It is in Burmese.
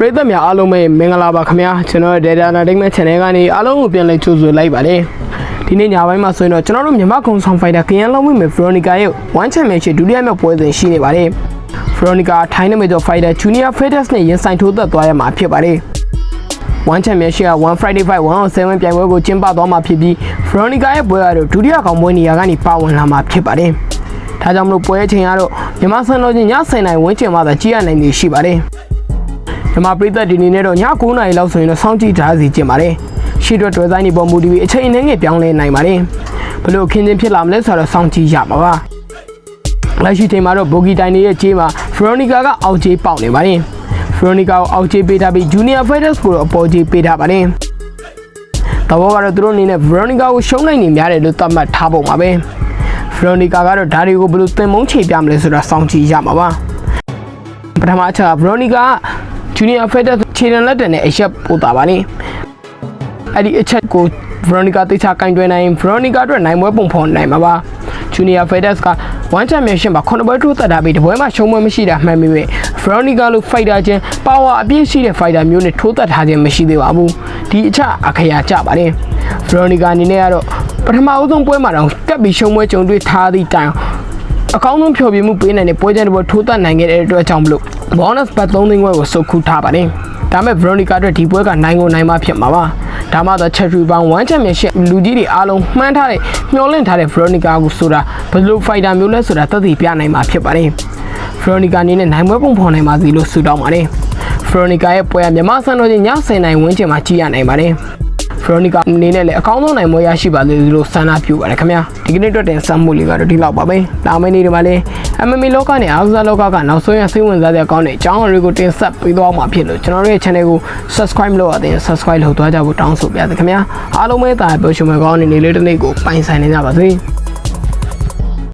ပရိသတ်များအားလုံးပဲမင်္ဂလာပါခင်ဗျာကျွန်တော်ရဲ့ Data Entertainment Channel ကနေအားလုံးကိုပြန်လည်ကြိုဆိုလိုက်ပါတယ်ဒီနေ့ညပိုင်းမှာဆိုရင်တော့ကျွန်တော်တို့မြန်မာကုံဆောင်ဖိုင်တာကရန်လုံးဝိမယ် Veronica ရဲ့ One Championship ဒုတိယမြောက်ပွဲစဉ်ရှိနေပါတယ် Veronica ထိုင်းနမည်ကျော် Fighter Junior Fighters နဲ့ရင်ဆိုင်ထိုးသက်သွားရမှာဖြစ်ပါတယ် One Championship က1 Friday Fight 107ပြိုင်ပွဲကိုကျင်းပသွားမှာဖြစ်ပြီး Veronica ရဲ့ပွဲကတော့ဒုတိယကောင်ပွဲနေရာကနေပါဝင်လာမှာဖြစ်ပါတယ်ဒါကြောင့်မလို့ပွဲအချိန်ကတော့မြန်မာစံတော်ချိန်ည7:00နာရီဝန်းကျင်မှသာကြည့်ရနိုင်နေရှိပါတယ် ဓမ္မပရိသတ်ဒီနေ့နဲ့တော့ည9:00နာရီလောက်ဆိုရင်တော့စောင့်ကြည့်ထားစီကျင်ပါတယ်ရှေ့အတွက်တွဲဆိုင်နေပေါ်မူတည်ပြီးအချိန်နဲ့ငယ်ပြောင်းလဲနိုင်ပါတယ်ဘလို့ခင်းချင်းဖြစ်လာမလဲဆိုတော့စောင့်ကြည့်ရမှာပါလက်ရှိချိန်မှာတော့ဘိုဂီတိုင်နေရဲ့ခြေမှာဖရိုနီကာကအောက်ခြေပေါက်နေပါတယ်ဖရိုနီကာကိုအောက်ခြေပေးထားပြီးဂျူနီယာဖိုက်တာစ်ကိုတော့အပေါ်ခြေပေးထားပါတယ်တဘောကတော့သူတို့အနေနဲ့ဗရိုနီကာကိုရှုံးနိုင်နေများတယ်လို့သတ်မှတ်ထားပုံပါပဲဗရိုနီကာကတော့ဒါတွေကိုဘယ်လိုသင်မုန်းချေပြမလဲဆိုတာစောင့်ကြည့်ရမှာပါပထမအချက်ကဗ ရိုနီကာဂျူနီယာဖက်တာခြေတံလက်တံနဲ့အရက်ပို့တာပါလေအဲ့ဒီအချက်ကိုဗရိုနီကာတိချကင်တွယ်နိုင်ဗရိုနီကာအတွက်နိုင်ပွဲပုံဖော်နိုင်မှာပါဂျူနီယာဖက်တာက1ချန်ပီယံရှစ်မှာ9ပွဲထိုးသက်တာပြီးတပွဲမှာရှုံးပွဲမရှိတာမှန်ပေမဲ့ဗရိုနီကာလိုဖိုက်တာချင်းပါဝါအပြည့်ရှိတဲ့ဖိုက်တာမျိုးနဲ့ထိုးသက်ထားခြင်းမရှိသေးပါဘူးဒီအချက်အခရာကျပါတယ်ဗရိုနီကာအနေနဲ့ကတော့ပထမအဆုံးပွဲမှာတော့ကပ်ပြီးရှုံးပွဲကြုံတွေ့ထားသည့်တိုင်အကောင်းဆုံးဖြောပြမှုပေးနိုင်တဲ့ပွဲကြတဲ့ပွဲထိုးသက်နိုင်ခဲ့တဲ့အတွက်ကြောင့်မလို့ bonus bet 3သိန်းခွဲကိုစုပ်ခုထားပါတယ်။ဒါမဲ့ Veronica အတွက်ဒီပွဲကနိုင်ကိုနိုင်မှဖြစ်မှာပါ။ဒါမှတော့ Cherry Bound 1 Championship လူကြီးတွေအားလုံးမှန်းထားတဲ့မျှော်လင့်ထားတဲ့ Veronica ကိုဆိုတာဘယ်လို fighter မျိုးလဲဆိုတာသက်သေပြနိုင်မှာဖြစ်ပါတယ်။ Veronica အနေနဲ့နိုင်ပွဲပုံဖော်နိုင်ပါစီလို့ဆုတောင်းပါတယ်။ Veronica ရဲ့ပွဲကမြန်မာစံတော်ချိန်ည7:00နာရီဝန်းကျင်မှာကြည့်ရနိုင်ပါတယ်။ ဖရိုနီကာအနေနဲ့လည်းအကောင်းဆုံးနိုင်မွေးရရှိပါသေးတယ်လို့ဆန္ဒပြုပါတယ်ခင်ဗျာဒီကနေ့အတွက်တင်ဆက်မှုလေးကတော့ဒီလောက်ပါပဲလာမယ့်နေ့ဒီမှာလည်း MMA လောကနဲ့အားကစားလောကကနောက်ဆုံးရစိတ်ဝင်စားတဲ့အကောင်းတဲ့အကြောင်းအရာတွေကိုတင်ဆက်ပေးသွားမှာဖြစ်လို့ကျွန်တော်တို့ရဲ့ channel ကို subscribe လုပ်ရတဲ့ subscribe လုပ်သွားကြဖို့တောင်းဆိုပါရစေခင်ဗျာအားလုံးပဲတာပြောရှင်မကောင်းတဲ့နေ့လေးတစ်နေ့ကိုပိုင်ဆိုင်နေကြပါစေ